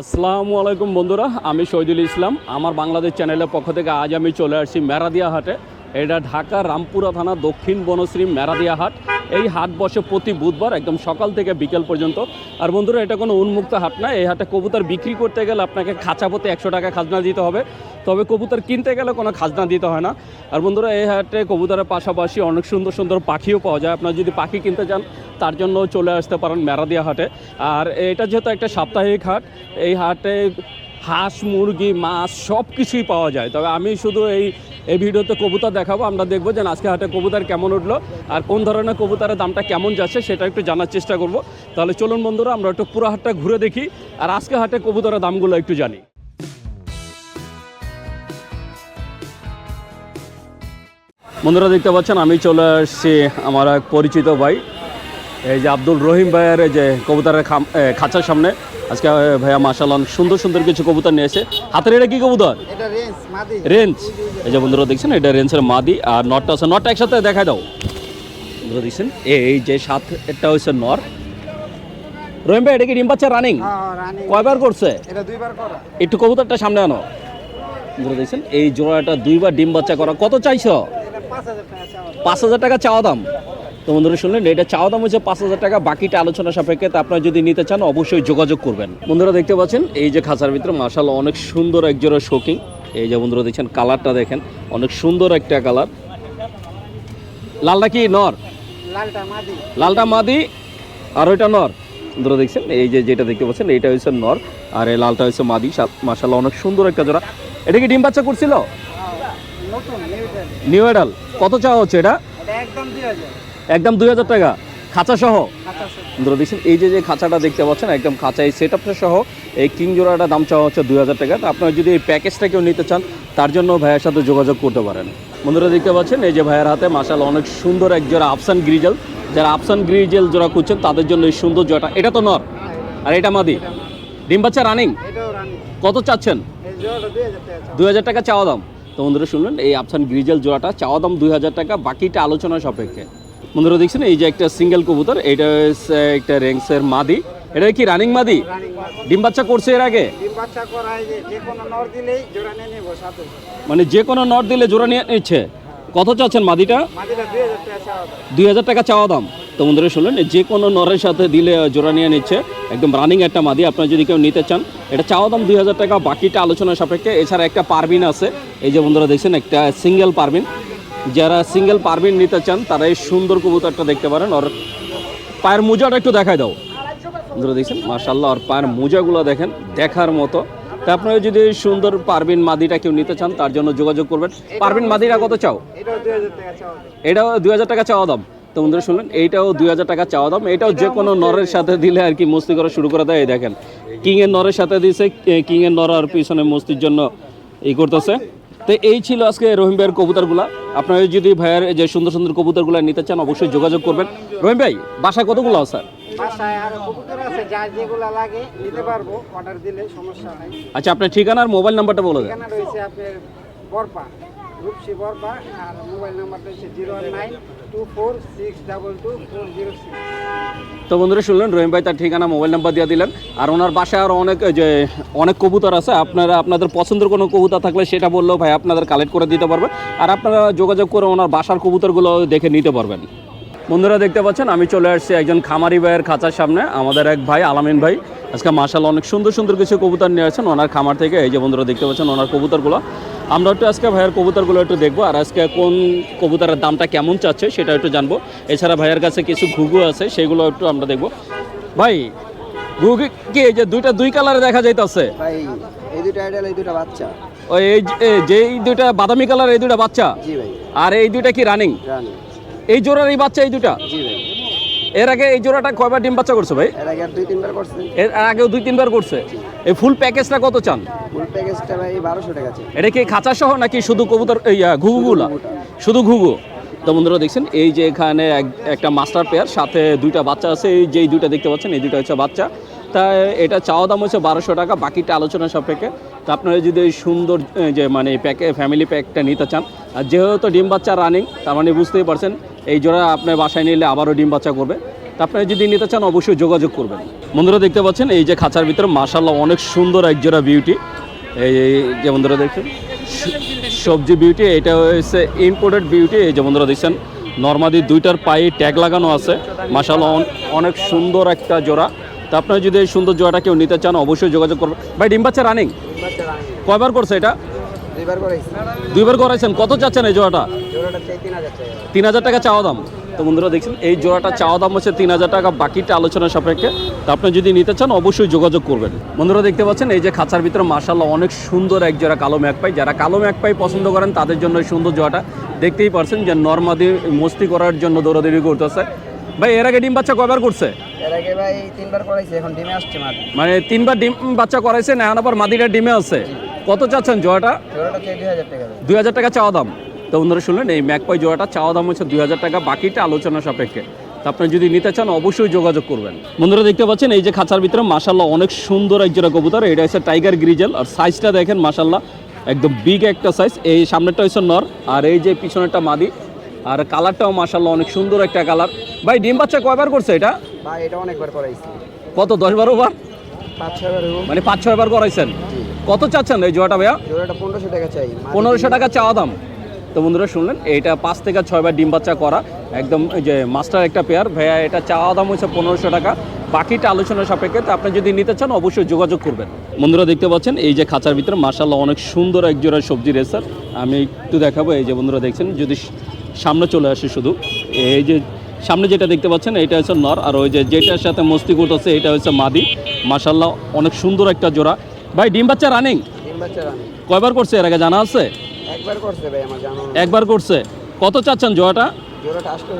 আসসালামু আলাইকুম বন্ধুরা, আমি শহীদুল ইসলাম। আমার বাংলাদেশ চ্যানেলের পক্ষ থেকে আজ আমি চলে আসছি মেরাদিয়া হাটে এটা ঢাকা রামপুরা থানা দক্ষিণ বনশ্রী মেরাদিয়া হাট এই হাট বসে প্রতি বুধবার একদম সকাল থেকে বিকেল পর্যন্ত। আর বন্ধুরা, এটা কোনো উন্মুক্ত হাট না। এই হাটে কবুতর বিক্রি করতে গেলে আপনাকে খাঁচা পথে একশো টাকা খাজনা দিতে হবে। তবে কবুতর কিনতে গেলে কোনো খাজনা দিতে হয় না। আর বন্ধুরা, এই হাটে কবুতরের পাশাপাশি অনেক সুন্দর সুন্দর পাখিও পাওয়া যায়। আপনারা যদি পাখি কিনতে চান, তার জন্য চলে আসতে পারেন মেরাদিয়া হাটে। আর এটা যেহেতু একটা সাপ্তাহিক হাট, এই হাটে হাঁস, মুরগি, মাছ সব কিছুই পাওয়া যায়। তবে আমি শুধু এই এই ভিডিওতে কবুতর দেখাবো, আমরা দেখব যে আজকে হাটে কবুতর কেমন উঠল আর কোন ধরনের কবুতরের দামটা কেমন যাচ্ছে সেটা একটু জানার চেষ্টা করব। তাহলে চলুন বন্ধুরা, আমরা একটু পুরো হাটটা ঘুরে দেখি আর আজকে হাটে কবুতরের দামগুলো একটু জানি। বন্ধুরা, দেখতে পাচ্ছেন, আমি চলে আসছি আমার এক পরিচিত ভাই, এই যে আব্দুল রহিম ভাইয়ের যে কবুতরের খাঁচার সামনে। আজকে ভাইয়া মাসাল সুন্দর সুন্দর কিছু কবুতর নিয়ে এসে। হাতের এটা কি কবুতর? রেঞ্জ এই যে বন্ধুরা দেখছেন এটা রেঞ্জের মাদি আর নটটা আছে। নটটা একসাথে দেখা দাও। বন্ধুরা দেখছেন এই যে সাত এটা হচ্ছে নর। রহিম ভাই এটা কি ডিম বাচ্চা রানিং হ্যাঁ হ্যাঁ, কয়বার করছে? একটু কবুতরটা সামনে আনো। বন্ধুরা দেখছেন এই জোড়াটা দুইবার ডিম বাচ্চা করা। কত চাইছো? পাঁচ হাজার টাকা চাওয়া দাম। তো বন্ধুরা শুনলেন এটা চাওয়া দাম হচ্ছে পাঁচ হাজার টাকা বাকিটা আলোচনা সাপেক্ষে তা আপনারা যদি নিতে চান অবশ্যই যোগাযোগ করবেন। বন্ধুরা দেখতে পাচ্ছেন এই যে খাঁচার ভিতরে মার্শাল অনেক সুন্দর এক জোড়া শোকিং এই যে বন্ধুরা দেখছেন কালারটা দেখেন অনেক সুন্দর একটা কালার। লালটা কি নর? লালটা মাদি। লালটা মাদি আর ওইটা নর। বন্ধুরা দেখছেন এই যে যেটা দেখতে পাচ্ছেন এইটা হচ্ছে নর আর এই লালটা হচ্ছে মাদি মার্শাল অনেক সুন্দর একটা জোড়া। এটা কি ডিম বাচ্চা করছিল? নিউ এডাল কত চাওয়া হচ্ছে এটা? একদম একদম দুই হাজার টাকা। খাঁচা সহ। দেখছেন এই যে যে খাঁচাটা দেখতে পাচ্ছেন একদম খাঁচা এই সেট সহ এই কিং জোড়াটা দাম চাওয়া হচ্ছে দুই হাজার টাকা। তো আপনারা যদি এই প্যাকেজটা কেউ নিতে চান তার জন্য ভাইয়ের সাথে যোগাযোগ করতে পারেন। বন্ধুরা দেখতে পাচ্ছেন এই যে ভাইয়ের হাতে মাসাল অনেক সুন্দর এক জোড়া আফসান গ্রিজেল যারা আফসান গ্রিজেল জোড়া খুঁজছেন তাদের জন্য এই সুন্দর জোড়াটা এটা তো নর। আর এটা মাদি। ডিম বাচ্চা রানিং কত চাচ্ছেন? দুই হাজার টাকা চাওয়া। দাম। তো বন্ধুরা শুনলেন এই আফসান গ্রিজেল জোড়াটা চাওয়া দাম দুই হাজার টাকা বাকিটা আলোচনা সাপেক্ষে। বন্ধুরা দেখছেন এই যে একটা সিঙ্গেল কবুতর এটা হচ্ছে একটা রেংসের মাদি। এটা কি রানিং মাদি? ডিম বাচ্চা করছে এর আগে? নর মানে যে কোনো নট দিলে জোড়া নিয়ে নিচ্ছে? কত চাচ্ছেন মাদিটা? মাদিটা দুই হাজার টাকা চাওয়া দাম। দুই হাজার টাকা চাওয়া দাম। তো বন্ধুরা শুনলেন যে কোনো নরের সাথে দিলে জোড়া নিয়ে নিচ্ছে। একদম রানিং একটা মাদি আপনারা যদি কেউ নিতে চান এটা চাওয়া দাম দুই হাজার টাকা। বাকিটা আলোচনা সাপেক্ষে এছাড়া একটা পারবিন আছে। এই যে বন্ধুরা দেখছেন একটা সিঙ্গেল পারবিন। যারা সিঙ্গেল পারবিন নিতে চান, তারা এই সুন্দর কবুতরটা দেখতে পারেন। আর পায়ের মোজাটা একটু দেখাই দাও। বন্ধুরা দেখছেন? মার্শাল্লাহ আর পায়ের মোজাগুলো দেখেন, দেখার মতো। তা আপনারা যদি সুন্দর পারবিন মাদিটা কেউ নিতে চান, তার জন্য যোগাযোগ করবেন। পারবিন মাদিটা কত চাও? এটাও দুই হাজার টাকা চাওয়া দাম। তো বন্ধুরা শুনলেন, এইটাও দুই হাজার টাকা চাওয়া দাম। এটাও যে কোনো নরের সাথে দিলে আর কি মস্তি করা শুরু করে দেয়। এই দেখেন কিং এর নরের সাথে দিয়েছে কিং এর নর আর পিছনে মস্তির জন্য এই করতেছে। তো এই ছিল আজকে রহিম ভাইয়ের কবুতরগুলা। আপনারা যদি ভাইয়ের যে সুন্দর সুন্দর কবুতরগুলো নিতে চান অবশ্যই যোগাযোগ করবেন। রহিম ভাই বাসায় কতগুলো আছে? বাসায় আরও কবুতর আছে যা যেগুলা লাগে নিতে পারব অর্ডার দিলে সমস্যা নাই। আচ্ছা আপনার ঠিকানা আর মোবাইল নাম্বারটা বলে দেন। রূপসী আর মোবাইল নাম্বারটা হচ্ছে zero nine two four six double two four zero six. তো বন্ধুরা, শুনলেন, রহিম ভাই তার ঠিকানা, মোবাইল নাম্বার দিয়ে দিলেন। আর ওনার বাসায় আরও অনেক যে, অনেক কবুতর আছে। আপনারা, আপনাদের পছন্দের কোনো কবুতর থাকলে সেটা বললেও ভাই আপনাদের কালেক্ট করে দিতে পারবেন। আর আপনারা যোগাযোগ করে ওনার বাসার কবুতরগুলো দেখে নিতে পারবেন। বন্ধুরা দেখতে পাচ্ছেন আমি চলে আসছি একজন খামারি ভাইয়ের খাঁচার সামনে আমাদের এক ভাই আলামিন ভাই। আজকে মাসাল অনেক সুন্দর সুন্দর কিছু কবুতর নিয়ে আসছেন ওনার খামার থেকে এই যে বন্ধুরা দেখতে পাচ্ছেন ওনার কবুতরগুলো। আমরা একটু আজকে ভাইয়ের কবুতরগুলো একটু দেখব আর আজকে কোন কবুতরের দামটা কেমন চাচ্ছে সেটা একটু জানব। এছাড়া ভাইয়ের কাছে কিছু ঘুঘু আছে সেগুলো একটু আমরা দেখব। ভাই ঘুঘু কি এই যে দুইটা দুই কালারে দেখা যাইতেছে? ভাই এই আইডাল বাচ্চা। ওই এই যে- এই দুইটা বাদামি কালার এই দুইটা বাচ্চা? জি ভাই। আর এই দুইটা কি রানিং রানি এই জোড়ার এই বাচ্চা এই জি ভাই। এর আগে এই জোড়াটা কয়বার ডিম বাচ্চা করছে ভাই? এর আগে দুই তিনবার করছেন এর আগেও দুই তিনবার করছে। এই ফুল প্যাকেজটা কত চান? ফুল প্যাকেজটা ভাই বারোশো টাকা আছে এটা কি খাঁচা সহ নাকি শুধু কবুতর এই ঘুঘুগুলা? শুধু ঘুঘু? তো বন্ধুরা দেখছেন এই যে এখানে একটা মাস্টার পেয়ার সাথে দুইটা বাচ্চা আছে এই যেই দুইটা দেখতে পাচ্ছেন এই দুইটা হচ্ছে বাচ্চা। তা এটা চাওয়া দাম হচ্ছে বারোশো টাকা বাকিটা আলোচনা সাপেক্ষে। তা আপনারা যদি এই সুন্দর যে মানে প্যাকে ফ্যামিলি প্যাকটা নিতে চান, আর যেহেতু ডিম বাচ্চা রানিং তার মানে বুঝতেই পারছেন, এই জোড়া আপনার বাসায় নিলে আবারও ডিম বাচ্চা করবে। তা আপনারা যদি নিতে চান, অবশ্যই যোগাযোগ করবেন। বন্ধুরা, দেখতে পাচ্ছেন, এই যে খাঁচার ভিতরে মাশাল্লাহ অনেক সুন্দর এক জোড়া বিউটি এই যে বন্ধুরা দেখছেন সবজি বিউটি এটা হচ্ছে ইম্পোর্টেড বিউটি এই যে বন্ধুরা দেখছেন, নর্মাদি দুইটার পায়ে ট্যাগ লাগানো আছে। মাশাল্লাহ অনেক সুন্দর একটা জোড়া। তা আপনারা যদি এই সুন্দর জোড়াটা কেউ নিতে চান, অবশ্যই যোগাযোগ করবেন। ভাই, ডিম বাচ্চা রানি কয়বার করছে এটা? দুইবার করাইছেন। কত চাচ্ছেন এই জোড়াটা? তিন হাজার টাকা চাওয়া দাম। তো বন্ধুরা দেখছেন এই জোড়াটা চাওয়া দাম হচ্ছে তিন হাজার টাকা বাকিটা আলোচনা সাপেক্ষে। তো আপনি যদি নিতে চান অবশ্যই যোগাযোগ করবেন। বন্ধুরা দেখতে পাচ্ছেন এই যে খাঁচার ভিতরে মার্শাল্লাহ অনেক সুন্দর এক জোড়া কালো ম্যাক পাই। যারা কালো ম্যাক পাই পছন্দ করেন তাদের জন্য এই সুন্দর জোড়াটা দেখতেই পারছেন যে নর্মাদি মস্তি করার জন্য দৌড়াদৌড়ি করতেছে। ভাই এর আগে ডিম বাচ্চা কয়বার করছে? মানে তিনবার ডিম বাচ্চা করাইছেন এখন আবার মাদিটা ডিমে আছে? কত চাচ্ছেন জোড়াটা? জোড়াটা দুই হাজার টাকা। চাওয়া দাম। তো বন্ধুরা শুনলেন এই ম্যাকপাই জোড়াটা চাওয়া দাম হচ্ছে দুই হাজার টাকা বাকিটা আলোচনা সাপেক্ষে। তো আপনি যদি নিতে চান অবশ্যই যোগাযোগ করবেন। বন্ধুরা দেখতে পাচ্ছেন এই যে খাঁচার ভিতরে মাসাল্লাহ অনেক সুন্দর এক জোড়া কবুতর। এটা হচ্ছে টাইগার গ্রিজেল আর সাইজটা দেখেন মাসাল্লাহ একদম বিগ একটা সাইজ এই সামনেরটা হচ্ছে নর আর এই যে পিছনেরটা মাদি। আর কালারটাও মাসাল্লাহ অনেক সুন্দর একটা কালার। ভাই ডিম বাচ্চা কয়বার করছে এটা? ভাই এটা অনেকবার করাইছি। কত দশ বারো বার? পাঁচ হলো। মানে পাঁচ ছয়বার করাইছেন কত চাচ্ছেন এই জোড়াটা ভাইয়া? জোড়াটা পনেরোশো টাকা চাই। পনেরোশো টাকা চাওয়া দাম। তো বন্ধুরা শুনলেন এটা পাঁচ থেকে ছয়বার ডিম বাচ্চা করা। একদম এই যে মাস্টার একটা পেয়ার। ভাইয়া এটা চাওয়া দাম হচ্ছে পনেরোশো টাকা। বাকিটা আলোচনা সাপেক্ষে। তো আপনি যদি নিতে চান অবশ্যই যোগাযোগ করবেন। বন্ধুরা দেখতে পাচ্ছেন এই যে খাঁচার ভিতরে মার্শাল্লাহ অনেক সুন্দর এক জোড়া সবজি রেসার আমি একটু দেখাবো এই যে বন্ধুরা দেখছেন যদি সামনে চলে আসে শুধু এই যে সামনে যেটা দেখতে পাচ্ছেন এটা হচ্ছে নর আর ওই যে যেটার সাথে মস্তি করতেছে এটা হচ্ছে মাদি। মাসাল্লাহ অনেক সুন্দর একটা জোড়া। ভাই ডিম বাচ্চা রানিং বাচ্চা কয়বার করছে? এর আগে জানা আছে? একবার করছে কত চাচ্ছেন জোড়াটা? আষ্টশো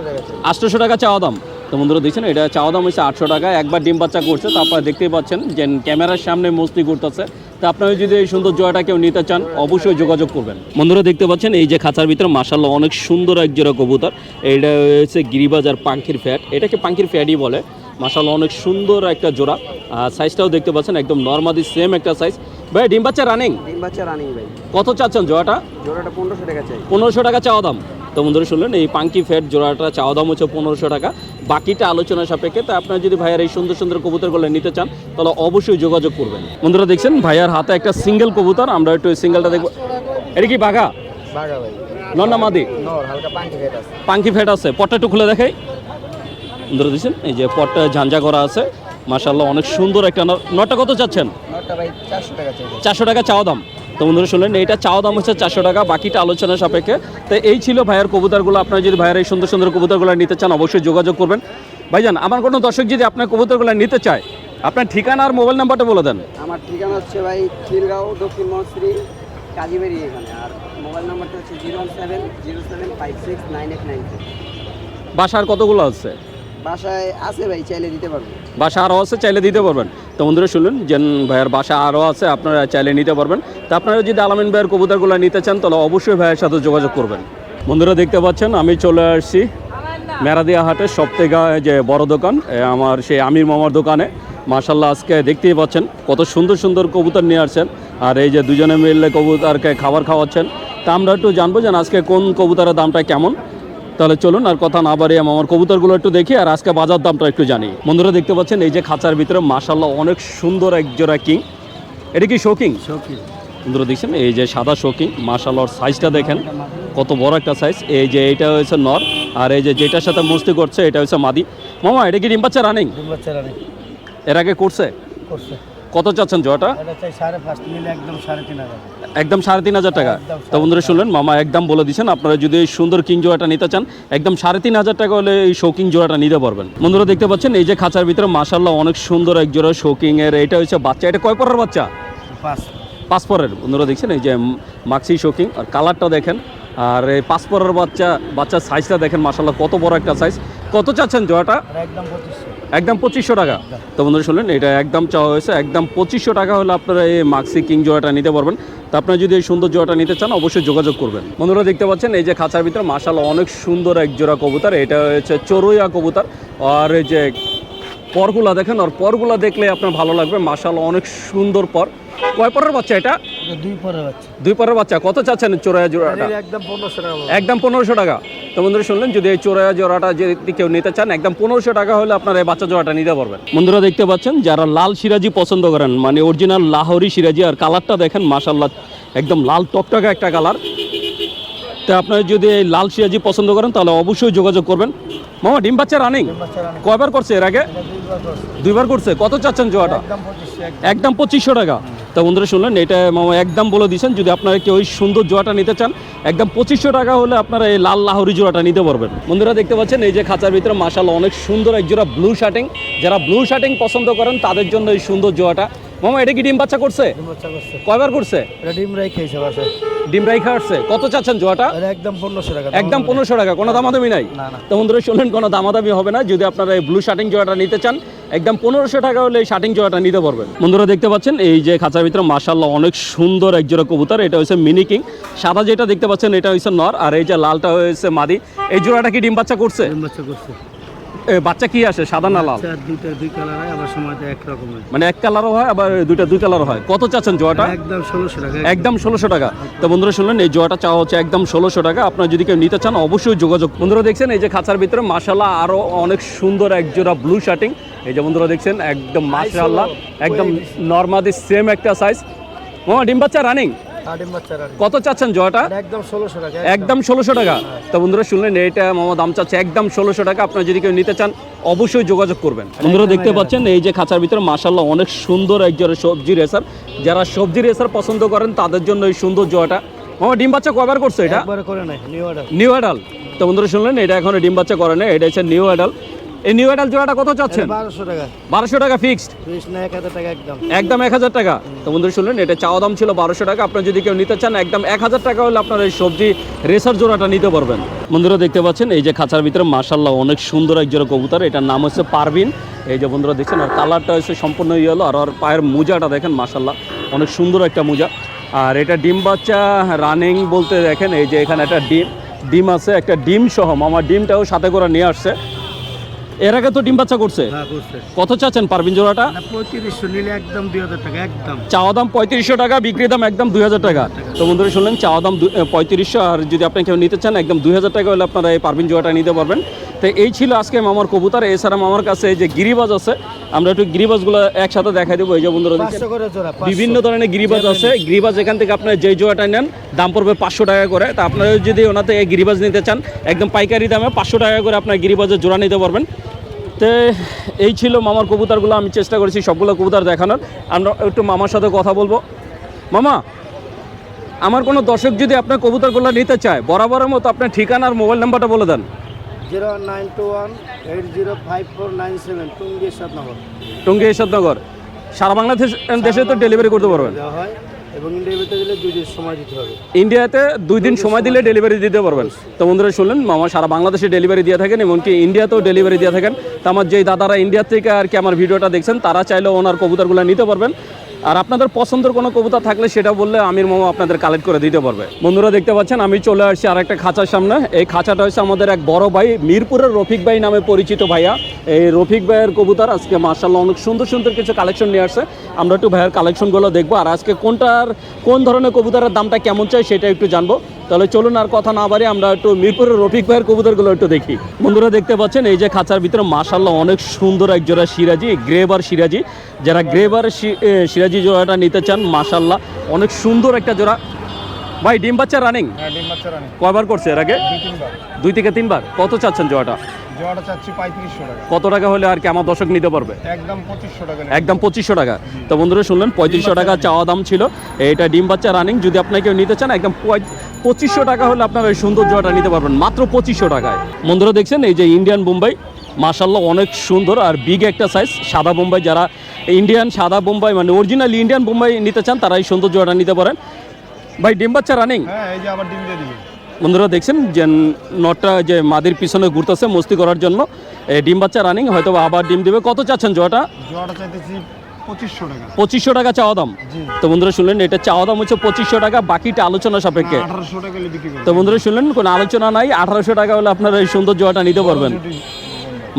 আটশোশো টাকা চাওয়া দাম। তো বন্ধুরা দেখছেন এটা চাওয়া দাম হচ্ছে আটশো টাকা। একবার ডিম বাচ্চা করছে তো আপনারা দেখতেই পাচ্ছেন যে ক্যামেরার সামনে মস্তি করতেছে তো আপনারা যদি এই সুন্দর জোয়াটা কেউ নিতে চান অবশ্যই যোগাযোগ করবেন। বন্ধুরা দেখতে পাচ্ছেন এই যে খাঁচার ভিতরে মাসাল্লাহ অনেক সুন্দর এক জোড়া কবুতর। এইটা হচ্ছে গিরিবাজ আর পাঙ্খির ফ্যাট। এটাকে পাঙ্খির ফ্যাটই বলে। মাসাল্লাহ অনেক সুন্দর একটা জোড়া। আর সাইজটাও দেখতে পাচ্ছেন একদম নর্মালি সেম একটা সাইজ ভাই ডিম বাচ্চা রানিং ডিম বাচ্চা রানিং ভাই। কত চাচ্ছেন জোয়াটা জোড়াটা পনেরোশো টাকা চাই। পনেরোশো টাকা চাওয়া দাম। তো বন্ধুরা শুনলেন এই পাঙ্কি ফ্যাট জোড়াটা চাওয়া দাম হচ্ছে পনেরোশো টাকা। বাকিটা আলোচনা সাপেক্ষে তা আপনার যদি ভাইয়ার এই সুন্দর সুন্দর কবুতরগুলো নিতে চান তাহলে অবশ্যই যোগাযোগ করবেন। বন্ধুরা দেখছেন ভাইয়ার হাতে একটা সিঙ্গেল কবুতর আমরা একটু সিঙ্গেলটা দেখব। এটা কি বাঘা? নন্না মাদি? পাঙ্কি ফ্যাট আছে। পটটা একটু খুলে দেখাই। বন্ধুরা দেখছেন এই যে পটটা ঝাঞ্ঝা করা আছে মাশাল্লাহ অনেক সুন্দর একটা নটটা কত চাচ্ছেন। চারশো টাকা চাওয়া দাম। তো বন্ধুরা শুনলেন এইটা চাওয়া দাম হচ্ছে চারশো টাকা বাকিটা আলোচনা সাপেক্ষে। তো এই ছিল ভাইয়ের কবুতরগুলো আপনারা যদি ভাইয়ের এই সুন্দর সুন্দর কবুতরগুলো নিতে চান অবশ্যই যোগাযোগ করবেন। ভাইজান আমার কোনো দর্শক যদি আপনার কবুতরগুলো নিতে চায় আপনার ঠিকানা আর মোবাইল নাম্বারটা বলে দেন। আমার ঠিকানা হচ্ছে ভাই খিলগাঁও দক্ষিণ মহশ্রী কাজীবাড়ি এখানে। আর মোবাইল নাম্বারটা হচ্ছে zero seven zero seven five six nine eight nine বাসার কতগুলো আছে? বাসায় আছে ভাই চাইলে দিতে পারবেন বাসা আরও আছে চাইলে দিতে পারবেন। তো বন্ধুরা শুনলেন যে ভাইয়ের বাসা আরও আছে, আপনারা চাইলে নিতে পারবেন। তো আপনারা যদি আলামিন ভাইয়ের কবুতরগুলো নিতে চান, তাহলে অবশ্যই ভাইয়ের সাথে যোগাযোগ করবেন। বন্ধুরা দেখতে পাচ্ছেন, আমি চলে আসছি মেরাদিয়া হাটের সব থেকে যে বড় দোকান আমার সেই আমির মামার দোকানে। মার্শাল্লাহ আজকে দেখতেই পাচ্ছেন, কত সুন্দর সুন্দর কবুতর নিয়ে আসছেন। আর এই যে দুজনে মিললে কবুতরকে খাবার খাওয়াচ্ছেন। তা আমরা একটু জানব যে আজকে কোন কবুতরের দামটা কেমন। তাহলে চলুন আর কথা না বাড়িয়ে আমার কবুতরগুলো একটু দেখি আর আজকে বাজার দামটা একটু জানি। বন্ধুরা দেখতে পাচ্ছেন এই যে খাঁচার ভিতরে মাশাল্লাহ অনেক সুন্দর এক জোড়া কিং। এটা কি শোকিং? শৌকি। বন্ধুরা দেখছেন এই যে সাদা শোকিং মাশাল্লাহর সাইজটা দেখেন কত বড় একটা সাইজ এই যে এটা হয়েছে নর আর এই যে যেটার সাথে মস্তি করছে এটা হচ্ছে মাদি। মামা এটা কি ডিম বাচ্চা রানি এর আগে করছে? করছে। কত চাচ্ছেন জোয়াটা একদম সাড়ে তিন হাজার। টাকা। তো বন্ধুরা শুনলেন মামা একদম বলে দিচ্ছেন আপনারা যদি এই সুন্দর কিং জোড়াটা নিতে চান একদম সাড়ে তিন হাজার টাকা হলে এই শৌকিং জোড়াটা নিতে পারবেন। বন্ধুরা দেখতে পাচ্ছেন এই যে খাঁচার ভিতরে মাসাল্লাহ অনেক সুন্দর এক জোড়া শৌকিং এর এটা হচ্ছে বাচ্চা এটা কয় পরের বাচ্চা? পাঁচ। বন্ধুরা দেখছেন এই যে মাক্সি শৌকিং আর কালারটা দেখেন আর এই পাঁচ পরের বাচ্চা বাচ্চার সাইজটা দেখেন মাসাল্লাহ কত বড় একটা সাইজ কত চাচ্ছেন জোড়াটা? একদম একদম পঁচিশশো টাকা। তো বন্ধুরা শুনলেন, এটা একদম চাওয়া হয়েছে, একদম পঁচিশশো টাকা হলে আপনারা এই মাক্সি কিং জোড়াটা নিতে পারবেন। তো আপনারা যদি এই সুন্দর জোড়াটা নিতে চান, অবশ্যই যোগাযোগ করবেন। বন্ধুরা দেখতে পাচ্ছেন, এই যে খাঁচার ভিতরে মাসাল অনেক সুন্দর এক জোড়া কবুতর, এটা হচ্ছে চড়ুইয়া কবুতর। আর এই যে পরগুলা দেখেন, আর পরগুলা দেখলে আপনার ভালো লাগবে। মাসাল অনেক সুন্দর পর। কয় পরের বাচ্চা এটা? দুই পরে বাচ্চা। দুই পরের বাচ্চা। কত চাচ্ছেন চোরায়া জোড়াটা? একদম পনেরোশো টাকা একদম পনেরোশো টাকা। তো বন্ধুরা শুনলেন যদি এই চোরায়া জোড়াটা যদি কেউ নিতে চান একদম পনেরোশো টাকা হলে আপনারা এই বাচ্চা জোড়াটা নিতে পারবেন। বন্ধুরা দেখতে পাচ্ছেন যারা লাল সিরাজি পছন্দ করেন মানে অরিজিনাল লাহোরি সিরাজি আর কালারটা দেখেন মাশাল্লাহ একদম লাল টকটকা একটা কালার। তো আপনারা যদি এই লাল সিরাজি পছন্দ করেন তাহলে অবশ্যই যোগাযোগ করবেন। মামা ডিম বাচ্চা রানিং? কয়বার করছে এর আগে? দুইবার করছে। কত চাচ্ছেন জোড়াটা? একদম পঁচিশশো টাকা। তো বন্ধুরা শুনলেন এটা মামা একদম বলে দিয়েছেন যদি আপনারা কেউ ওই সুন্দর জোড়াটা নিতে চান একদম পঁচিশশো টাকা হলে আপনারা এই লাল লাহরি জোড়াটা নিতে পারবেন। বন্ধুরা দেখতে পাচ্ছেন এই যে খাঁচার ভিতরে মাসাল অনেক সুন্দর এক জোড়া ব্লু শার্টিং। যারা ব্লু শার্টিং পছন্দ করেন তাদের জন্য এই সুন্দর জোড়াটা। মামা এটা কি ডিম বাচ্চা করছে? কয়বার করছে? ডিম রাই খেয়েছে বাসায়। ডিম রাইখা আসছে কত চাচ্ছেন এটা একদম পনেরোশো টাকা একদম পনেরোশো টাকা কোনো দামাদামি নাই? তো বন্ধুরা শুনলেন কোনো দামাদামি হবে না। যদি আপনারা এই ব্লু শার্টিং জোড়াটা নিতে চান একদম পনেরোশো টাকা হলে এই শার্টিং জোড়াটা নিতে পারবেন। বন্ধুরা দেখতে পাচ্ছেন এই যে খাঁচার ভিতরে মাসাল্লাহ অনেক সুন্দর এক জোড়া কবুতর এটা হচ্ছে মিনি কিং সাদা যেটা দেখতে পাচ্ছেন এটা হচ্ছে নর আর এই যে লালটা হয়েছে মাদি। এই জোড়াটা কি ডিম বাচ্চা করছে? ডিম বাচ্চা করছে। বাচ্চা কি আসে সাদা না লাল? দুইটা দুই কালার হয় আবার সময়তে এক রকমের মানে এক কালারও হয় আবার দুইটা দুই কালার হয়। কত চাচ্ছেন জোয়াটা একদম ষোলোশো টাকা একদম। ষোলোশো টাকা। তো বন্ধুরা শুনলেন এই জোয়াটা চাওয়া হচ্ছে একদম ষোলোশো টাকা। আপনারা যদি কেউ নিতে চান অবশ্যই যোগাযোগ বন্ধুরা দেখছেন এই যে খাঁচার ভিতরে মাসাল্লাহ আরও অনেক সুন্দর এক জোড়া ব্লু শার্টিং এই যে বন্ধুরা দেখছেন একদম মাশাল্লাহ একদম নর্মাদি সেম একটা সাইজ মামা ডিম বাচ্চা রানিং আর ডিম বাচ্চা রানি কত চাচ্ছেন জোয়াটা? এটা একদম ষোলোশো টাকা একদম। তো বন্ধুরা শুনলেন এটা মামা দাম চাচ্ছে একদম ষোলোশো টাকা। আপনারা যদি কেউ নিতে চান অবশ্যই যোগাযোগ করবেন। বন্ধুরা দেখতে পাচ্ছেন এই যে খাঁচার ভিতরে মাসাল্লাহ অনেক সুন্দর এক জোড়া সবজি রেসার। যারা সবজি রেসার পছন্দ করেন তাদের জন্য এই সুন্দর জয়টা। মামা ডিম বাচ্চা কবার করছে এটা? একবারে করে নাই নিউ অর্ডার নিউ অ্যাডাল তো বন্ধুরা শুনলেন এটা এখনও ডিম বাচ্চা করে না এটা হচ্ছে নিউ অ্যাডাল এই নিউ অ্যাডাল জোড়াটা কত চাচ্ছেন? বারোশো টাকা। বারোশো টাকা ফিক্সড একদম। একদম এক হাজার টাকা। তো বন্ধুরা শুনলেন এটা চাওয়া দাম ছিল বারোশো টাকা। আপনার যদি কেউ নিতে চান একদম এক হাজার টাকা হলে আপনার এই সবজি রেসার জোড়াটা নিতে পারবেন। বন্ধুরা দেখতে পাচ্ছেন এই যে খাঁচার ভিতরে মার্শাল্লাহ অনেক সুন্দর এক জোড়া কবুতর। এটার নাম হচ্ছে পারবিন এই যে বন্ধুরা দেখছেন আর কালারটা হচ্ছে সম্পূর্ণ ইয়েলো আর ওর পায়ের মোজাটা দেখেন মার্শাল্লাহ অনেক সুন্দর একটা মোজা। আর এটা ডিম বাচ্চা রানিং বলতে দেখেন এই যে এখানে একটা ডিম ডিম আছে একটা ডিম সহ। মামা ডিমটাও সাথে করে নিয়ে আসছে। এর আগে তো ডিম বাচ্চা করছে? হ্যাঁ কত চাচ্ছেন পারবিন জোড়াটা? পঁয়ত্রিশশো নিলে একদম দুই হাজার টাকা একদম। চাওয়া দাম পঁয়ত্রিশশো টাকা বিক্রি দাম একদম দুই হাজার টাকা। তো বন্ধুরা শুনলেন চাওয়া দাম পঁয়ত্রিশশো আর যদি আপনি কেউ নিতে চান একদম দুই হাজার টাকা হলে আপনারা এই পারবিন জোড়াটা নিতে পারবেন। তো এই ছিল আজকে মামার কবুতর। এছাড়া মামার কাছে যে গিরিবাজ আছে আমরা একটু গিরিবাজগুলো একসাথে দেখাই দেবো। এই যে বন্ধুরা। বিভিন্ন ধরনের গিরিবাজ আছে। গিরিবাজ এখান থেকে আপনার যেই জোয়াটা নেন দাম পড়বে পাঁচশো টাকা করে। তা আপনারা যদি ওনাতে এই গিরিবাজ নিতে চান একদম পাইকারি দামে পাঁচশো টাকা করে আপনার গিরিবাজের জোড়া নিতে পারবেন। তো এই ছিল মামার কবুতরগুলো আমি চেষ্টা করেছি সবগুলো কবুতর দেখানোর। আমরা একটু মামার সাথে কথা বলব। মামা আমার কোনো দর্শক যদি আপনার কবুতরগুলো নিতে চায় বরাবরের মতো আপনার ঠিকানা আর মোবাইল নাম্বারটা বলে দেন। Zero nine two one eight zero five four nine seven Tongi Satnagar Tongi Isadnagar সারা বাংলাদেশ দেশে তো ডেলিভারি করতে পারবেন। দেওয়া হয় এবং ভিতরে গেলে দুই দিন সময় দিতে হবে। ইন্ডিয়াতে দুই দিন সময় দিলে ডেলিভারি দিতে পারবেন। তো বন্ধুরা শুনলেন মামা সারা বাংলাদেশে ডেলিভারি দিয়ে থাকেন এমনকি ইন্ডিয়াতেও ডেলিভারি দিয়ে থাকেন। তো আমার যেই দাদারা ইন্ডিয়া থেকে আর কি আমার ভিডিওটা দেখছেন তারা চাইলেও ওনার কবুতরগুলো নিতে পারবেন। আর আপনাদের পছন্দের কোনো কবুতর থাকলে সেটা বললে আমির মামা আপনাদের কালেক্ট করে দিতে পারবে। বন্ধুরা দেখতে পাচ্ছেন, আমি চলে আসছি আর একটা খাঁচার সামনে। এই খাঁচাটা হচ্ছে আমাদের এক বড় ভাই, মিরপুরের রফিক ভাই নামে পরিচিত ভাইয়া। এই রফিক ভাইয়ের কবুতর আজকে মার্শাল্লাহ অনেক সুন্দর সুন্দর কিছু কালেকশন নিয়ে আসছে। আমরা একটু ভাইয়ের কালেকশনগুলো দেখব, আর আজকে কোনটার, কোন ধরনের কবুতরের দামটা কেমন চাই সেটা একটু জানব। তাহলে চলুন আর কথা না বাড়ি আমরা একটু মিরপুরের রফিক ভাইয়ের কবুতরগুলো একটু দেখি। বন্ধুরা দেখতে পাচ্ছেন, এই যে খাঁচার ভিতরে মাশাল্লাহ অনেক সুন্দর এক জোড়া গ্রেভ আর সিরাজি। যারা এ, সিরাজি জোড়াটা নিতে চান মাশাল্লাহ অনেক সুন্দর একটা জোড়া। ভাই ডিম বাচ্চা রানিং হ্যাঁ কয়বার করছে এর আগে? দুই থেকে তিনবার? কত চাচ্ছেন জোড়াটা? জোয়াটা কত টাকা হলে আর কি আমার দর্শক নিতে পারবে? একদম পঁচিশশো টাকা একদম পঁচিশশো টাকা। তো বন্ধুরা শুনলেন পঁয়ত্রিশশো টাকা চাওয়া দাম ছিল। এটা ডিম বাচ্চা রানিং যদি আপনাকে কেউ নিতে চান একদম পঁচিশশো টাকা হলে আপনার ওই সুন্দর জোয়াটা নিতে পারবেন। মাত্র পঁচিশশো টাকায়। বন্ধুরা দেখছেন এই যে ইন্ডিয়ান বোম্বাই মার্শাল্লাহ অনেক সুন্দর আর বিগ একটা সাইজ সাদা বোম্বাই। যারা ইন্ডিয়ান সাদা বোম্বাই মানে অরিজিনাল ইন্ডিয়ান বোম্বাই নিতে চান তারা এই সুন্দর জোয়াটা নিতে পারেন। ভাই ডিম বাচ্চা রানিং হ্যাঁ দিবে। বন্ধুরা দেখছেন যে নটটা যে মাদির পিছনে ঘুরতেছে মস্তি করার জন্য। এই ডিম বাচ্চা রানিং হয়তো আবার ডিম দেবে। কত চাচ্ছেন জোয়াটা পঁচিশশো টাকা। চাওয়া দাম? তো বন্ধুরা শুনলেন এটা চাওয়া দাম হচ্ছে পঁচিশশো টাকা বাকিটা আলোচনা সাপেক্ষে। তো বন্ধুরা শুনলেন কোনো আলোচনা নাই আঠারোশো টাকা হলে আপনারা এই সুন্দর জোয়াটা নিতে পারবেন।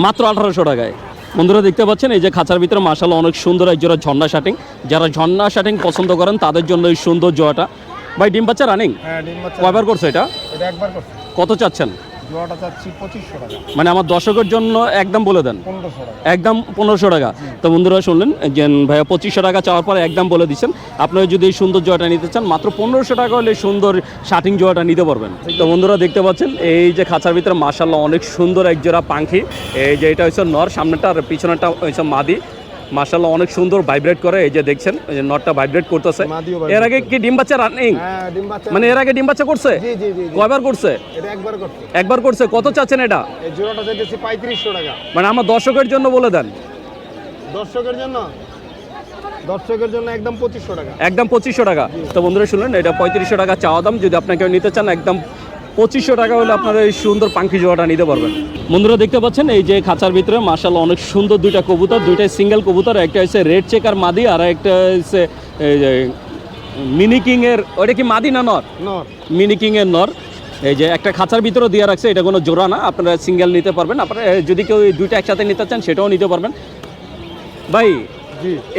মাত্র আঠারোশো টাকায়। বন্ধুরা দেখতে পাচ্ছেন এই যে খাঁচার ভিতরে মাসাল অনেক সুন্দর এক জোড়া ঝর্ণা শাটিং। যারা ঝর্ণা শাটিং পছন্দ করেন তাদের জন্য এই সুন্দর জোড়াটা। ভাই ডিম বাচ্চা রানিং হ্যাঁ কয়বার করছে এটা? কত চাচ্ছেন? জোয়াটা চাচ্ছি পঁচিশশো টাকা। মানে আমার দর্শকের জন্য একদম বলে দেন। পনেরোশো টাকা। একদম পনেরোশো টাকা। তো বন্ধুরা শুনলেন যে ভাইয়া পঁচিশশো টাকা চাওয়ার পর একদম বলে দিচ্ছেন। আপনারা যদি এই সুন্দর জোয়াটা নিতে চান মাত্র পনেরোশো টাকা হলে সুন্দর শাটিং জোয়াটা নিতে পারবেন। তো বন্ধুরা দেখতে পাচ্ছেন এই যে খাঁচার ভিতরে মাসাল্লাহ অনেক সুন্দর এক জোড়া পাখি। এই যে এটা হচ্ছে নর সামনেটা আর পিছনেটা হচ্ছে মাদি। মাসাল্লাহ অনেক সুন্দর ভাইব্রেট করে এই যে দেখছেন এই যে নরটা ভাইব্রেট করতেছে। এর আগে কি ডিম বাচ্চা রানিং হ্যাঁ ডিম বাচ্চা মানে এর আগে ডিম বাচ্চা করছে? জি জি জি জি। কয়বার করছে? এটা একবার করছে। একবার করছে কত চাচ্ছেন এটা? এই জোড়াটা চাইতেছি পঁয়ত্রিশশো টাকা। মানে আমার দর্শকের জন্য বলে দেন। দর্শকের জন্য? দর্শকের জন্য একদম পঁচিশশো টাকা। একদম পঁচিশশো টাকা। তো বন্ধুরা শুনলেন এটা পঁয়ত্রিশশো টাকা চাওয়া দাম। যদি আপনাকে নিতে চান একদম পঁচিশশো টাকা হলে আপনারা এই সুন্দর পাখি জোড়াটা নিতে পারবেন। বন্ধুরা দেখতে পাচ্ছেন এই যে খাঁচার ভিতরে মাসাল অনেক সুন্দর দুইটা কবুতর দুইটাই সিঙ্গেল কবুতর একটা হচ্ছে রেড চেকার মাদি আর একটা হচ্ছে এই যে মিনি কিং এর ওটা কি মাদি না নর? নর। মিনি কিং এর নর। এই যে একটা খাঁচার ভিতরে দিয়ে রাখছে এটা কোনো জোড়া না আপনারা সিঙ্গেল নিতে পারবেন। আপনারা যদি কেউ দুইটা একসাথে নিতে চান সেটাও নিতে পারবেন। ভাই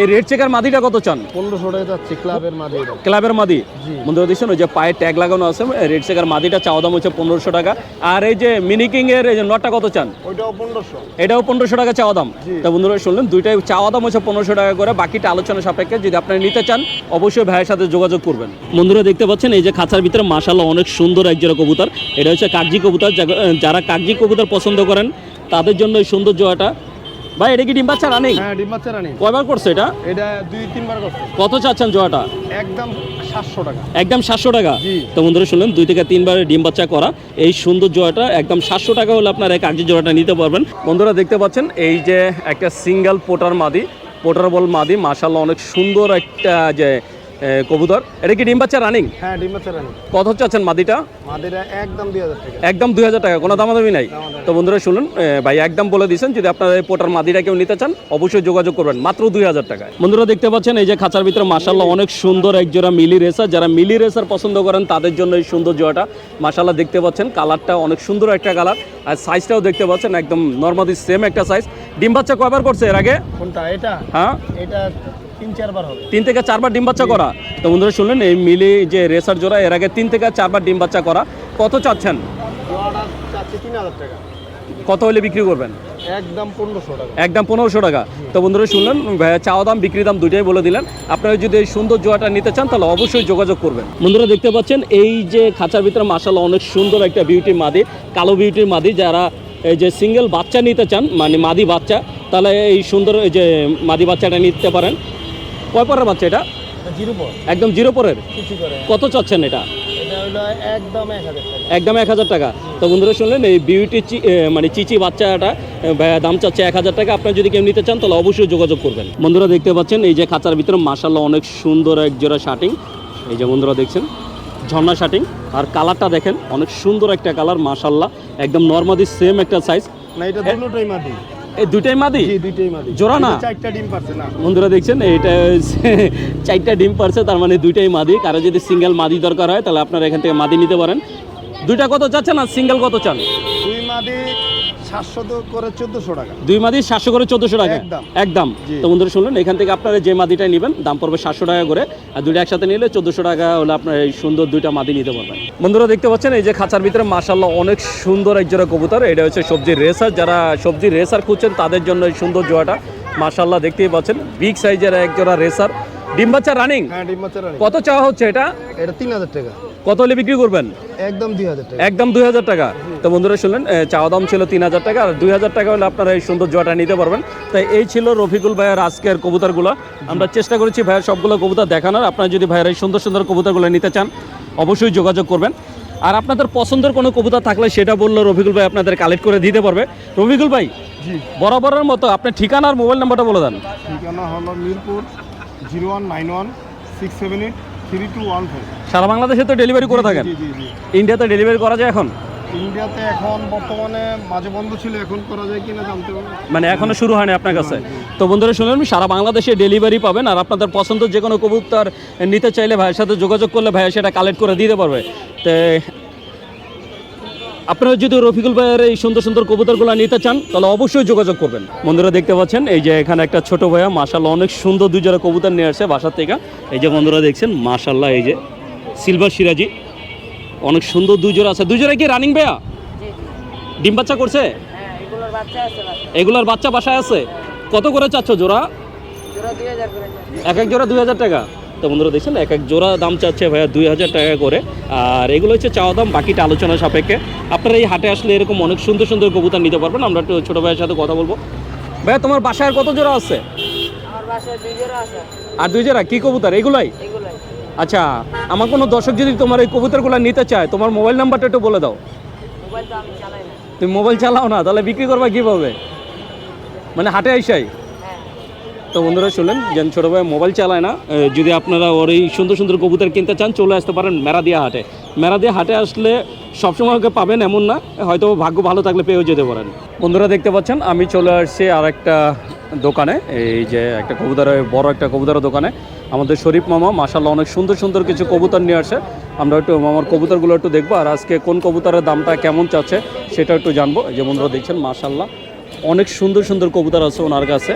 এই রেড চেকার মাদিটা কত চান? পনেরোশো টাকা ক্লাবের এটা। ক্লাবের মাদি। বন্ধুরা দেখছেন ওই যে পায়ে ট্যাগ লাগানো আছে রেড সেকার মাদিটা চাওয়া দাম হচ্ছে পনেরোশো টাকা। আর এই যে মিনিকিং এর এই যে নটটা কত চান? ওইটাও পনেরোশো। এটাও পনেরোশো টাকা চাওয়া দাম। তা বন্ধুরা শুনলেন দুইটাই চাওয়া দাম হচ্ছে পনেরোশো টাকা করে বাকিটা আলোচনা সাপেক্ষে যদি আপনারা নিতে চান অবশ্যই ভাইয়ের সাথে যোগাযোগ করবেন। বন্ধুরা দেখতে পাচ্ছেন এই যে খাঁচার ভিতরে মাসাল্লাহ অনেক সুন্দর এক জোড়া কবুতর। এটা হচ্ছে কাগজি কবুতর যারা কাগজি কবুতর পছন্দ করেন তাদের জন্য এই সুন্দর জোয়াটা ভাই এটা কি ডিম বাচ্চা রানি? হ্যাঁ ডিম বাচ্চা রানি। কয়বার করছে এটা? এটা দুই তিনবার করছে। কত চাচ্ছেন জোয়াটা? একদম সাতশো টাকা। একদম সাতশো টাকা? জি। তো বন্ধুরা শুনলেন দুই থেকে তিনবার ডিম বাচ্চা করা। এই সুন্দর জোড়াটা একদম সাতশো টাকা হলে আপনারা এই কাগজি জোড়াটা নিতে পারবেন। বন্ধুরা দেখতে পাচ্ছেন এই যে একটা সিঙ্গেল পোটার মাদি পোটার বল মাদি মাশাল্লাহ অনেক সুন্দর একটা যে কবুতর। এটা কি ডিম বাচ্চা রানিং হ্যাঁ ডিম বাচ্চা রানিং কত চাচ্ছেন মাদিটা? মাদেরা একদম দুই হাজার টাকা। একদম দুই হাজার টাকা কোনো দামাদামি নাই। তো বন্ধুরা শুনুন ভাই একদম বলে দিয়েছেন যদি আপনারা এই পোটার মাদিটা কেউ নিতে চান অবশ্যই যোগাযোগ করবেন মাত্র দুই হাজার টাকায়। বন্ধুরা দেখতে পাচ্ছেন এই যে খাঁচার ভিতরে মাসাল্লাহ অনেক সুন্দর এক জোড়া মিলি রেসার। যারা মিলি রেসার পছন্দ করেন তাদের জন্য এই সুন্দর জোড়াটা। মাসাল্লাহ দেখতে পাচ্ছেন কালারটা অনেক সুন্দর একটা কালার। আর সাইজটাও দেখতে পাচ্ছেন একদম নর্মালি সেম একটা সাইজ ডিম বাচ্চা কয়বার করছে এর আগে? কোনটা? এটা? হ্যাঁ। এটা তিন থেকে চারবার ডিম বাচ্চা করা। তো বন্ধুরা শুনলেন এই মিলি যে রেসার জোড়া এর আগে তিন থেকে চারবার ডিম বাচ্চা করা। কত চাচ্ছেন? কত হলে বিক্রি করবেন? একদম পনেরোশো টাকা। একদম পনেরোশো টাকা। তো বন্ধুরা শুনলেন চাওয়া দাম বিক্রি দাম দুইটাই বলে দিলেন। আপনারা যদি এই সুন্দর জোয়াটা নিতে চান তাহলে অবশ্যই যোগাযোগ করবেন। বন্ধুরা দেখতে পাচ্ছেন এই যে খাঁচার ভিতরে মাসাল অনেক সুন্দর একটা বিউটি মাদি কালো বিউটির মাদি। যারা এই যে সিঙ্গেল বাচ্চা নিতে চান মানে মাদি বাচ্চা তাহলে এই সুন্দর এই যে মাদি বাচ্চাটা নিতে পারেন। কয় পরের বাচ্চা এটা? জিরো পর। একদম জিরো পরের? কত চাচ্ছেন এটা? এটা একদম এক হাজার টাকা। তো বন্ধুরা শুনলেন এই বিউটি মানে চিচি বাচ্চাটা দাম চাচ্ছে এক হাজার টাকা। আপনারা যদি কেউ নিতে চান তাহলে অবশ্যই যোগাযোগ করবেন। বন্ধুরা দেখতে পাচ্ছেন এই যে খাঁচার ভিতরে মাসাল্লাহ অনেক সুন্দর এক জোড়া শার্টিং। এই যে বন্ধুরা দেখছেন ঝর্ণা শার্টিং। আর কালারটা দেখেন অনেক সুন্দর একটা কালার মাসাল্লাহ একদম নর্মালি সেম একটা সাইজ না এটা মাটি। এই দুইটাই মাদি? জি দুইটাই মাদি। জোড়া না? চারটা ডিম পারছে না। বন্ধুরা দেখছেন হচ্ছে চারটা ডিম পারছে তার মানে দুইটাই মাদি। কারও যদি সিঙ্গেল মাদি দরকার হয় তাহলে আপনারা এখান থেকে মাদি নিতে পারেন। দুইটা কত চাচ্ছেন আর সিঙ্গেল কত চান? দুই মাদি সাতশো করে চোদ্দোশো টাকা। দুই মাদি সাতশো করে চোদ্দশো টাকা? একদম। তো বন্ধুরা শুনলেন এখান থেকে আপনারা যে নেবেন দাম পড়বে সাতশো টাকা করে। আর দুইটা একসাথে নিলে চোদ্দশো টাকা হলে আপনার এই সুন্দর দুইটা মাদি নিতে পারবেন। বন্ধুরা দেখতে পাচ্ছেন এই যে খাঁচার ভিতরে মাসাল্লাহ অনেক সুন্দর কবুতর। এটা হচ্ছে সবজির রেসার। যারা সবজির রেসার খুঁজছেন তাদের জন্য এই সুন্দর জোড়াটা মাসাল্লাহ দেখতেই পাচ্ছেন। বিগ সাইজের এক জোড়া রেসার। ডিম বাচ্চা রানিং? হ্যাঁ ডিম বাচ্চা রানি। কত চাওয়া হচ্ছে এটা? এটা তিন হাজার টাকা। কত হলে বিক্রি করবেন? একদম দুই হাজার টাকা। একদম দুই হাজার টাকা। তো বন্ধুরা শুনলেন চাওয়া দাম ছিল তিন হাজার টাকা আর দুই হাজার টাকা হলে আপনারা এই সুন্দর জোয়াটা নিতে পারবেন। তাই এই ছিল রফিকুল ভাইয়ের আজকের কবুতরগুলো। আমরা চেষ্টা করেছি ভাইয়ের সবগুলো কবুতর দেখানোর। আপনারা যদি ভাইয়ের এই সুন্দর সুন্দর কবুতরগুলো নিতে চান অবশ্যই যোগাযোগ করবেন। আর আপনাদের পছন্দের কোনো কবুতর থাকলে সেটা বলল রফিকুল ভাই আপনাদের কালেক্ট করে দিতে পারবে। রফিকুল ভাই বরাবরের মতো আপনার ঠিকানা আর মোবাইল নাম্বারটা বলে দেন। ঠিকানা হলো Mirpur zero one nine one six seven eight three two one five সারা বাংলাদেশে তো ডেলিভারি করে থাকেন? ইন্ডিয়াতে ডেলিভারি করা যায় এখন? ইন্ডিয়াতে এখন বর্তমানে মাঝে বন্ধ ছিল এখন করা যায় কিনা জানতে মানে এখনও শুরু হয়নি আপনার কাছে? তো বন্ধুরা শুনলেন সারা বাংলাদেশে ডেলিভারি পাবেন আর আপনাদের পছন্দের যে কোনো কবুতর নিতে চাইলে ভাইয়ের সাথে যোগাযোগ করলে ভাইয়া সেটা কালেক্ট করে দিতে পারবে। তো আপনারা যদি রফিকুল ভাইয়ের এই সুন্দর সুন্দর কবুতরগুলো নিতে চান তাহলে অবশ্যই যোগাযোগ করবেন। বন্ধুরা দেখতে পাচ্ছেন এই যে এখানে একটা ছোট ভাইয়া মাশাল্লাহ অনেক সুন্দর দুই জোড়া কবুতর নিয়ে আসছে বাসার থেকে। এই যে বন্ধুরা দেখছেন মাশাল্লাহ এই যে সিলভার সিরাজি অনেক সুন্দর দুই জোড়া আছে। দুই জোড়া কি রানিং ভাইয়া? ডিম বাচ্চা করছে? হ্যাঁ এগুলোর বাচ্চা বাসায়। আছে? কত করে চাচ্ছ জোড়া? এক এক জোড়া দুই হাজার টাকা। তো বন্ধুরা দেখছেন এক এক জোড়া দাম চাচ্ছে ভাইয়া দুই হাজার টাকা করে। আর এগুলো হচ্ছে চাওয়া দাম বাকিটা আলোচনা সাপেক্ষে। আপনারা এই হাটে আসলে এরকম অনেক সুন্দর সুন্দর কবুতর নিতে পারবেন আমরা একটু ছোটো ভাইয়ের সাথে কথা বলব। ভাইয়া তোমার বাসায় কত জোড়া আছে? আর দুই জোড়া? কী কবুতর? এগুলাই? আচ্ছা আমার কোনো দর্শক যদি তোমার এই কবুতরগুলো নিতে চায় তোমার মোবাইল নাম্বারটা একটু বলে দাও। তুমি মোবাইল চালাও না তাহলে বিক্রি করবা কীভাবে? মানে হাটে আইসাই? তো বন্ধুরা শুনলেন, যেন ছোটো ভাই মোবাইল চালায় না যদি আপনারা ওর এই সুন্দর সুন্দর কবুতর কিনতে চান, চলে আসতে পারেন মেরাদিয়া হাটে। মেরাদিয়া হাটে আসলে সবসময় ওকে পাবেন এমন না, হয়তো ভাগ্য ভালো থাকলে পেয়েও যেতে পারেন। বন্ধুরা দেখতে পাচ্ছেন, আমি চলে আসছি আর একটা দোকানে, এই যে একটা কবুতরের বড় একটা কবুতরের দোকানে। আমাদের শরীফ মামা মাসাল্লাহ অনেক সুন্দর সুন্দর কিছু কবুতর নিয়ে আসে। আমরা একটু মামার কবুতরগুলো একটু দেখব, আর আজকে কোন কবুতরের দামটা কেমন চাচ্ছে সেটা একটু জানব। যে বন্ধুরা দেখছেন মাসাল্লাহ অনেক সুন্দর সুন্দর কবুতর আছে ওনার কাছে।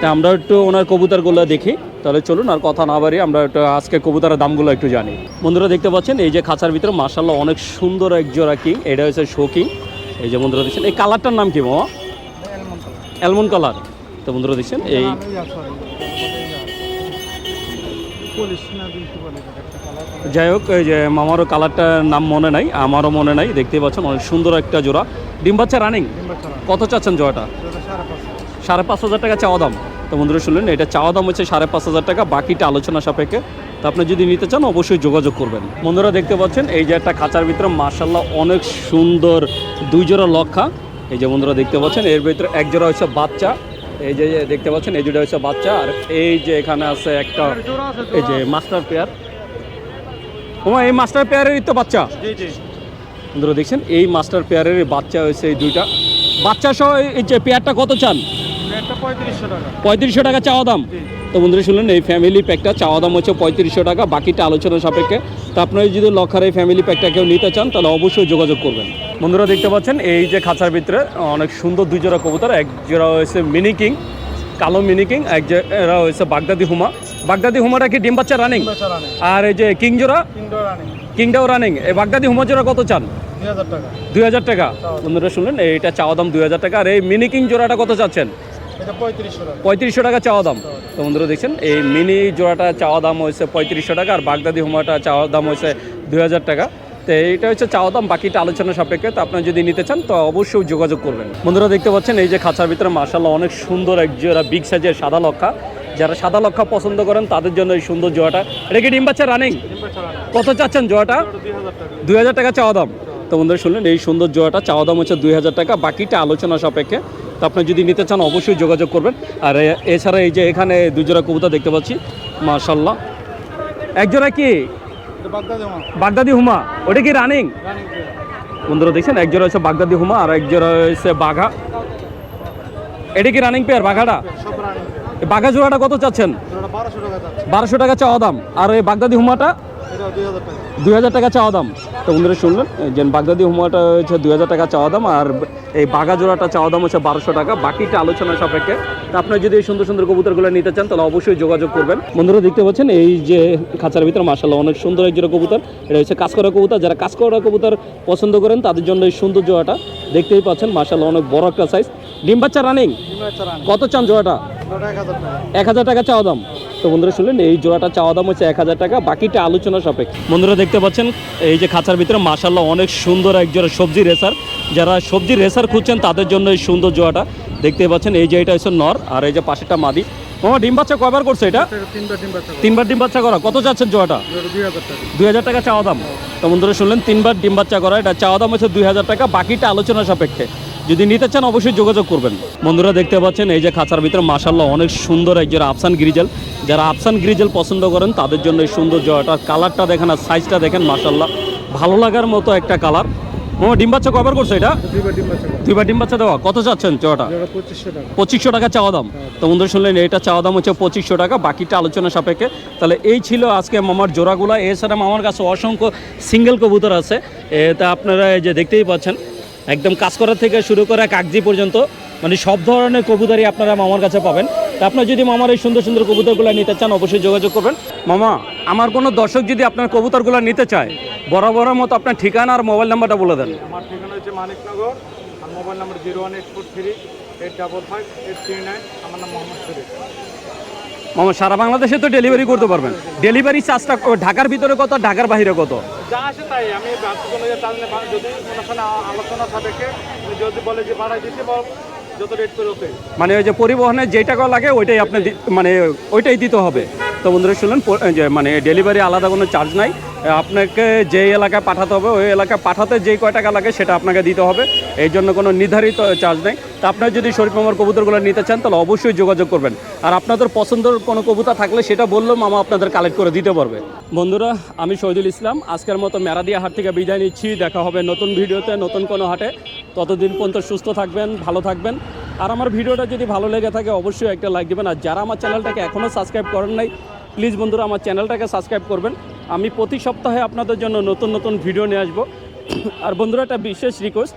তা আমরা একটু ওনার কবুতরগুলো দেখি। তাহলে চলুন আর কথা না বাড়ি আমরা একটু আজকে কবুতরের দামগুলো একটু জানি। বন্ধুরা দেখতে পাচ্ছেন এই যে খাঁচার ভিতরে মার্শাল্লাহ অনেক সুন্দর এক জোড়া কিং এটা হচ্ছে শো কিং এই যে বন্ধুরা দেখছেন এই কালারটার নাম কি মামা? Almond colour. তো বন্ধুরা দেখছেন এই যাই হোক এই যে মামারও কালারটার নাম মনে নাই আমারও মনে নাই দেখতে পাচ্ছেন অনেক সুন্দর একটা জোড়া। ডিম বাচ্চা রানিং কত চাচ্ছেন জোড়াটা? সাড়ে পাঁচ হাজার টাকা চাওয়া দাম। তো বন্ধুরা শুনলেন এটা চাওয়া দাম হচ্ছে সাড়ে পাঁচ হাজার টাকা বাকিটা আলোচনা সাপেক্ষে। তো আপনি যদি নিতে চান অবশ্যই যোগাযোগ করবেন। বন্ধুরা দেখতে পাচ্ছেন এই যে একটা খাঁচার ভিতরে মার্শাল্লাহ অনেক সুন্দর দুই জোড়া লক্ষা। এই যে বন্ধুরা দেখতে পাচ্ছেন এর ভিতরে এক জোড়া হচ্ছে বাচ্চা। এই যে দেখতে পাচ্ছেন এই জোড়া হচ্ছে বাচ্চা। আর এই যে এখানে আছে একটা এই যে মাস্টার পেয়ার। ওমা এই মাস্টার পেয়ারেরই তো বাচ্চা? বন্ধুরা দেখছেন এই মাস্টার পেয়ারের বাচ্চা হয়েছে এই দুইটা। বাচ্চা সহ এই যে পেয়ারটা কত চান? পঁয়ত্রিশশো টাকা। চাওয়া দাম? তো বন্ধুরা শুনলেন এই ফ্যামিলি প্যাকটা চাওয়া দাম হচ্ছে পঁয়ত্রিশশো টাকা বাকিটা আলোচনা সাপেক্ষে। তো আপনারা যদি লক্ষার এই ফ্যামিলি প্যাকটা কেউ নিতে চান তাহলে অবশ্যই যোগাযোগ করবেন। বন্ধুরা দেখতে পাচ্ছেন এই যে খাঁচার ভিতরে অনেক সুন্দর দুই জোড়া কবুতর এক জোড়া হয়েছে মিনি কিং কালো মিনি কিং এক জোড়া হয়েছে বাগদাদি হুমা। বাগদাদি হুমাটা কি ডিম বাচ্চা রানিং আর এই যে কিং জোড়া? কিংটাও রানিং এই বাগদাদি হুমা জোড়া কত চান? দুই হাজার টাকা। বন্ধুরা শুনলেন এইটা চাওয়া দাম দুই হাজার টাকা। আর এই মিনি কিং জোড়াটা কত চাচ্ছেন? পঁয়ত্রিশশো টাকা। চাওয়া দাম। তো বন্ধুরা দেখছেন, এই মিনি জোড়াটা চাওয়া দাম হয়েছে পঁয়ত্রিশশো টাকা আর বাগদাদি হুমাটা চাওয়া দাম হয়েছে দুই হাজার টাকা। তো এইটা হচ্ছে চাওয়া দাম, বাকিটা আলোচনা সাপেক্ষে। তো আপনারা যদি নিতে চান, তো অবশ্যই যোগাযোগ করবেন। বন্ধুরা দেখতে পাচ্ছেন, এই যে খাঁচার ভিতরে মার্শাল্লাহ অনেক সুন্দর এক জোড়া বিগ সাইজের সাদা লক্ষা। যারা সাদা লক্ষা পছন্দ করেন, তাদের জন্য এই সুন্দর জোয়াটা এটা কি ডিম বাচ্চা রানিং কত চাচ্ছেন জোয়াটা দুই হাজার টাকা চাওয়া দাম। তো বন্ধুরা শুনলেন, এই সুন্দর জোয়াটা চাওয়া দাম হচ্ছে দুই হাজার টাকা। বাকিটা আলোচনা সাপেক্ষে। তো আপনি যদি নিতে চান অবশ্যই যোগাযোগ করবেন। আর এছাড়া এই যে এখানে দুই জোড়া কবুতর দেখতে পাচ্ছি মার্শাল্লাহ এক জোড়া কি? বাগদাদি হুমা। ওটা কি রানিং? বন্ধুরা দেখছেন এক জোড়া হচ্ছে বাগদাদি হুমা আর এক জোড়া হচ্ছে বাঘা। এটা কি রানিং পেয়ার বাঘাটা? এই বাঘা জোড়াটা কত চাচ্ছেন? বারোশো টাকা চাওয়া দাম। আর এই বাগদাদি হুমাটা? দুই হাজার টাকা। চাওয়া দাম। তো বন্ধুরা শুনলেন যে বাগদাদি হুমাটা হচ্ছে দুই হাজার টাকা চাওয়া দাম আর এই বাঘা জোড়াটা চাওয়া দাম হচ্ছে বারোশো টাকা। বাকিটা আলোচনা সাপেক্ষে। তো আপনারা যদি এই সুন্দর সুন্দর কবুতরগুলো নিতে চান তাহলে অবশ্যই যোগাযোগ করবেন। বন্ধুরা দেখতে পাচ্ছেন এই যে খাঁচার ভিতরে মাসাল্লাহ অনেক সুন্দর এক জোড়া কবুতর। এটা হচ্ছে কাঁচকরা কবুতর। যারা কাঁচকরা কবুতর পছন্দ করেন তাদের জন্য এই সুন্দর জোড়াটা দেখতেই পাচ্ছেন। মাসাল্লাহ অনেক বড় একটা সাইজ ডিম বাচ্চা রানিং কত চান জোড়াটা? এক হাজার টাকা চাওয়া দাম। তো বন্ধুরা শুনলেন এই জোড়াটা চাওয়া দাম হচ্ছে এক হাজার টাকা বাকিটা আলোচনা সাপেক্ষে। বন্ধুরা দেখতে পাচ্ছেন এই যে খাঁচার ভিতরে মাসাল্লাহ অনেক সুন্দর এক জোড়া সবজি রেসার। যারা সবজি রেসার খুঁজছেন তাদের জন্য এই সুন্দর জোড়াটা। দেখতে পাচ্ছেন এই যে এটা হচ্ছে নর আর এই যে পাশেটা মাদি। মামা ডিম বাচ্চা কয়বার করছে এটা? তিনবার ডিম বাচ্চা করা। কত যাচ্ছেন জোয়াটা দুই হাজার টাকা চাওয়া দাম। তো বন্ধুরা শুনলেন তিনবার ডিম বাচ্চা করা। এটা চাওয়া দাম হচ্ছে দুই হাজার টাকা বাকিটা আলোচনা সাপেক্ষে। যদি নিতে চান অবশ্যই যোগাযোগ করবেন। বন্ধুরা দেখতে পাচ্ছেন এই যে খাঁচার ভিতরে মাসাল্লাহ অনেক সুন্দর জোড়া আফসান গ্রিজেল। যারা আফসান গ্রিজেল পছন্দ করেন তাদের জন্য এই সুন্দর জোড়াটা কালারটা দেখেন আর সাইজটা দেখেন মাসাল্লাহ ভালো লাগার মতো একটা কালার। মামা ডিম বাচ্চা কবার করছে এটা? দুইবার ডিম বাচ্চা দেওয়া। কত চাচ্ছেন চটা যেটা পঁচিশশো টাকা। চাওয়া দাম। তো বন্ধু শুনলেন এটা চাওয়া দাম হচ্ছে পঁচিশশো টাকা বাকিটা আলোচনা সাপেক্ষে। তাহলে এই ছিল আজকে মামার জোড়াগুলা। এছাড়া মামার কাছে অসংখ্য সিঙ্গেল কবুতর আছে। তা আপনারা এই যে দেখতেই পাচ্ছেন একদম কাজ করা থেকে শুরু করে কাগজি পর্যন্ত মানে সব ধরনের কবুতরই আপনারা মামার কাছে পাবেন। তা আপনার যদি মামার এই সুন্দর সুন্দর কবুতরগুলো নিতে চান, অবশ্যই যোগাযোগ করবেন। মামা, আমার কোনো দর্শক যদি আপনার কবুতরগুলো নিতে চায়, বরাবরের মতো আপনার ঠিকানা আর মোবাইল নাম্বারটা বলে দেন। আমার ঠিকানা হচ্ছে মানিকনগর, আর mobile number zero one eight four three eight double five eight three nine, আমার নাম মোহাম্মদ শরীফ। মামা সারা বাংলাদেশে তো ডেলিভারি করতে পারবেন। ডেলিভারি চার্জটা ঢাকার ভিতরে কত ঢাকার বাইরে কত? যা আসে তাই আমি যদি মনে করেন আ- আলোচনা সাপেক্ষে যদি বলে যে ভাড়ায় দিতে যত রেট করে মানে ওই যে পরিবহনে যেই টাকা লাগে ওইটাই আপনি মানে ওইটাই দিতে হবে। তো বন্ধুরা শুনলেন মানে ডেলিভারি আলাদা কোনো চার্জ নাই। আপনাকে যে এলাকায় পাঠাতে হবে ওই এলাকায় পাঠাতে যেই কয় টাকা লাগে সেটা আপনাকে দিতে হবে। এই জন্য কোনো নির্ধারিত চার্জ নেই। তা আপনার যদি শরীফ মামার কবুতরগুলো নিতে চান, তাহলে অবশ্যই যোগাযোগ করবেন। আর আপনাদের পছন্দের কোনো কবুতা থাকলে সেটা বললেও মামা আপনাদের কালেক্ট করে দিতে পারবে। বন্ধুরা, আমি শহীদুল ইসলাম। আজকের মতো মেরাদিয়া হাট থেকে বিদায় নিচ্ছি। দেখা হবে নতুন ভিডিওতে, নতুন কোনো হাটে। ততদিন পর্যন্ত সুস্থ থাকবেন, ভালো থাকবেন। আর আমার ভিডিওটা যদি ভালো লেগে থাকে, অবশ্যই একটা লাইক দেবেন। আর যারা আমার চ্যানেলটাকে এখনও সাবস্ক্রাইব করেন নাই প্লিজ বন্ধুরা, আমার চ্যানেলটাকে সাবস্ক্রাইব করবেন। আমি প্রতি সপ্তাহে আপনাদের জন্য নতুন নতুন ভিডিও নিয়ে আসব। আর বন্ধুরা, একটা বিশেষ রিকোয়েস্ট